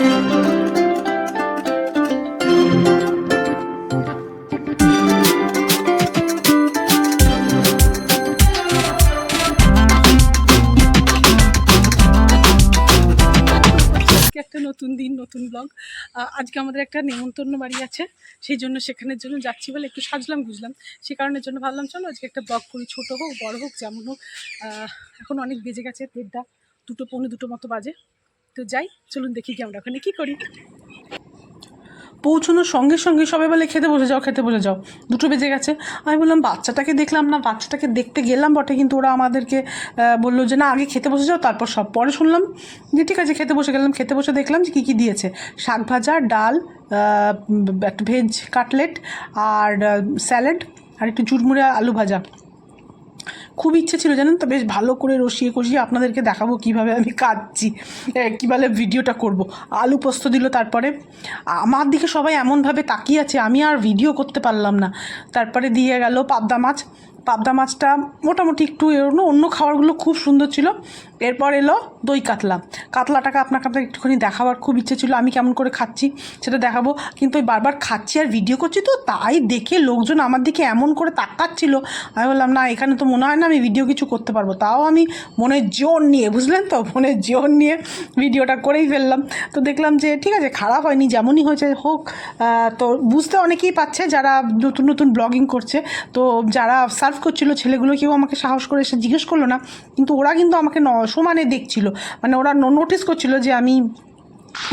একটা নতুন দিন, নতুন ব্লগ আজকে আমাদের একটা নেমন্তন্ন বাড়ি আছে, সেই জন্য সেখানের জন্য যাচ্ছি বলে একটু সাজলাম বুঝলাম সে কারণের জন্য ভাবলাম, চলো আজকে একটা ব্লগ করি, ছোটো হোক, বড় হোক, যেমন হোক। এখন অনেক বেজে গেছে, দেড়টা, দুটো, পৌনে দুটো মতো বাজে। তো যাই, চলুন দেখি কি আমরা ওখানে কী করি। পৌঁছানোর সঙ্গে সঙ্গে সবাই বলে, খেতে বসে যাও, খেতে বসে যাও। দুটো বেজে গেছে। আমি বললাম, বাচ্চাটাকে দেখলাম না, বাচ্চাটাকে দেখতে গেলাম বটে, কিন্তু ওরা আমাদেরকে বলল যে, না, আগে খেতে বসে যাও, তারপর সব। পরে শুনলাম যে, ঠিক আছে, খেতে বসে গেলাম। খেতে বসে দেখলাম যে, কী কী দিয়েছে? শাক ভাজা, ডাল একটা ভেজ কাটলেট আর স্যালাড আর একটু চুরমুড়ে আলু ভাজা। খুব ইচ্ছে ছিল জানেন তো? বেশ ভালো করে রসিয়ে কষিয়ে আপনাদেরকে দেখাবো কীভাবে আমি কাটছি কী বলে ভিডিওটা করব। আলু পোস্ত দিল তারপরে। আমার দিকে সবাই এমনভাবে তাকিয়ে আছে, আমি আর ভিডিও করতে পারলাম না। তারপরে দিয়ে গেল পাবদা মাছ। পাবদা মাছটা মোটামুটি একটু এরকম, অন্য খাবারগুলো খুব সুন্দর ছিল। এরপর এলো দই কাতলা। কাতলাটাকে আপনাকে আপনাকে একটুখানি দেখাবার খুব ইচ্ছে ছিল, আমি কেমন করে খাচ্ছি সেটা দেখাবো। কিন্তু ওই বারবার খাচ্ছি আর ভিডিও করছি তো, তাই দেখে লোকজন আমার দিকে এমন করে তাকাচ্ছিল। আমি বললাম, না, এখানে তো মনে হয় না আমি ভিডিও কিছু করতে পারব। তাও আমি মনের জোর নিয়ে, বুঝলেন তো? মনের জোর নিয়ে ভিডিওটা করেই ফেললাম। তো দেখলাম যে, ঠিক আছে, খারাপ হয়নি, যেমনই হয়েছে হোক। তো বুঝতে অনেকেই পাচ্ছে যারা নতুন নতুন ব্লগিং করছে। তো যারা সার্ভ করছিল, ছেলেগুলো কেউ আমাকে সাহস করে এসে জিজ্ঞেস করল না, কিন্তু ওরা কিন্তু আমাকে সমানে দেখছিল। মানে ওরা নোটিস করছিল যে আমি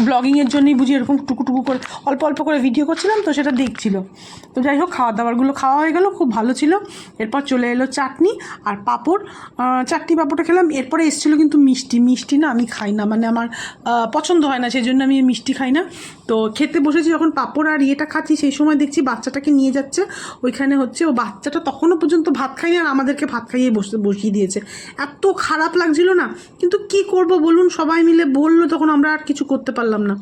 ব্লগিংয়ের জন্যই বুঝি এরকম টুকু টুকু করে, অল্প অল্প করে ভিডিও করছিলাম তো সেটা দেখছিল। তো যাই হোক, খাওয়া দাওয়ারগুলো খাওয়া হয়ে গেল, খুব ভালো ছিল। এরপর চলে এলো চাটনি আর পাঁপড়। চাটনি পাঁপড়টা খেলাম, এরপরে এসেছিল কিন্তু মিষ্টি। মিষ্টি না আমি খাই না মানে আমার পছন্দ হয় না সেই জন্য আমি মিষ্টি খাই না। তো খেতে বসেছি যখন পাঁপড় আর ইয়েটা খাচ্ছি, সেই সময় দেখছি বাচ্চাটাকে নিয়ে যাচ্ছে। ওইখানে হচ্ছে ও বাচ্চাটা তখনও পর্যন্ত ভাত খাইনি আর আমাদেরকে ভাত খাইয়ে বসে, বসিয়ে দিয়েছে। এত খারাপ লাগছিল না, কিন্তু কি করব বলুন? সবাই মিলে বলল, তখন আমরা আর কিছু করতে পারলাম না।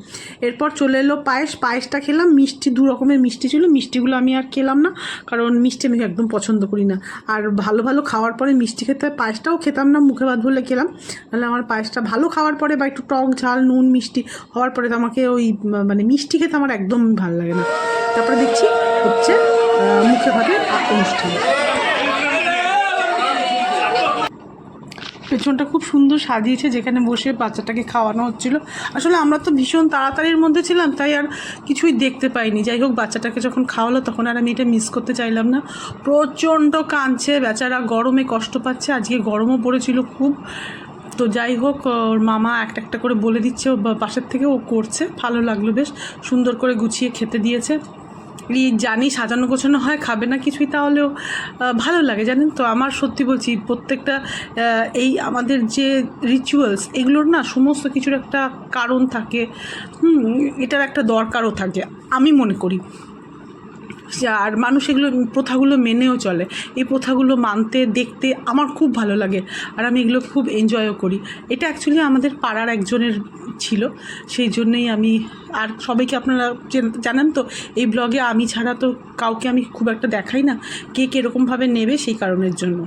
এরপর চলে এলো পায়েস। পায়েসটা খেলাম। মিষ্টি, দু রকমের মিষ্টি ছিল। মিষ্টিগুলো আমি আর খেলাম না, কারণ মিষ্টি আমি একদম পছন্দ করি না। আর ভালো ভালো খাওয়ার পরে মিষ্টি খেতে পায়েসটাও খেতাম না, মুখে ভাত বলে খেলাম। নাহলে আমার পায়েসটা ভালো খাওয়ার পরে বা একটু টক, ঝাল, নুন, মিষ্টি হওয়ার পরে তো আমাকে ওই মানে মিষ্টি খেতে আমার একদম ভালো লাগে না। তারপরে দেখছি হচ্ছে মুখে ভাতের অনুষ্ঠান। পেছনটা খুব সুন্দর সাজিয়েছে, যেখানে বসে বাচ্চাটাকে খাওয়ানো হচ্ছিল। আসলে আমরা তো ভীষণ তাড়াতাড়ির মধ্যে ছিলাম, তাই আর কিছুই দেখতে পাইনি। যাই হোক, বাচ্চাটাকে যখন খাওয়ালো, তখন আর আমি এটা মিস করতে চাইলাম না। প্রচণ্ড কাঁদছে, বেচারা গরমে কষ্ট পাচ্ছে, আজকে গরমও পড়েছিল খুব। তো যাই হোক, ওর মামা একটা একটা করে বলে দিচ্ছে, ও বা- পাশের থেকে ও করছে, ভালো লাগল বেশ। সুন্দর করে গুছিয়ে খেতে দিয়েছে। এই জানি সাজানো গোছানো হয়, খাবে না কিছুই, তাহলেও ভালো লাগে, জানেন তো? আমার সত্যি বলছি, প্রত্যেকটা এই আমাদের যে রিচুয়ালস এগুলোর না সমস্ত কিছুর একটা কারণ থাকে। হুম, এটার একটা দরকারও থাকে, আমি মনে করি। আর মানুষ এগুলো প্রথাগুলো মেনেও চলে। এই প্রথাগুলো মানতে, দেখতে আমার খুব ভালো লাগে, আর আমি এগুলো খুব এনজয়ও করি। এটা অ্যাকচুয়ালি আমাদের পাড়ার একজনের ছিল, সেই জন্যই আমি, আর সবাইকে আপনারা জেন- জানেন তো, এই ব্লগে আমি ছাড়া তো কাউকে আমি খুব একটা দেখাই না, কে কীরকমভাবে নেবে সেই কারণের জন্য।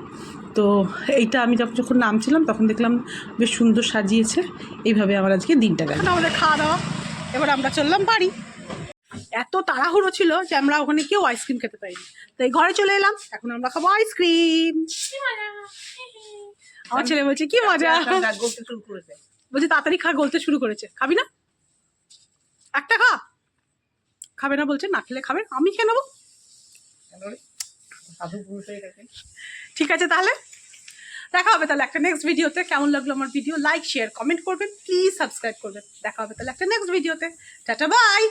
তো এইটা আমি যখন যখন নামছিলাম, তখন দেখলাম বেশ সুন্দর সাজিয়েছে, এইভাবে আমার আজকে দিনটা গেল। আমাদের খাওয়া দাওয়া, এবার আমরা চললাম বাড়ি। এত তাড়াহুড়ো ছিল যে আমরা ওখানে কেউ আইসক্রিম খেতে পাইনি তাই ঘরে চলে এলাম, এখন আমরা খাব আইসক্রিম আমার ছেলে বলছে, কি মজা? বলছে, তাড়াতাড়ি খা, গলতে শুরু করেছে। খাবি না? একটা খা। খাবে না? বলছে, না খেলে খাবে আমি খেয়ে নেব? ঠিক আছে তাহলে। দেখা হবে তাহলে একটা নেক্সট ভিডিওতে কেমন লাগল আমার ভিডিও লাইক শেয়ার কমেন্ট করবেন। প্লিজ সাবস্ক্রাইব করবেন। দেখা হবে তাহলে একটা নেক্সট ভিডিওতে টাটা বাই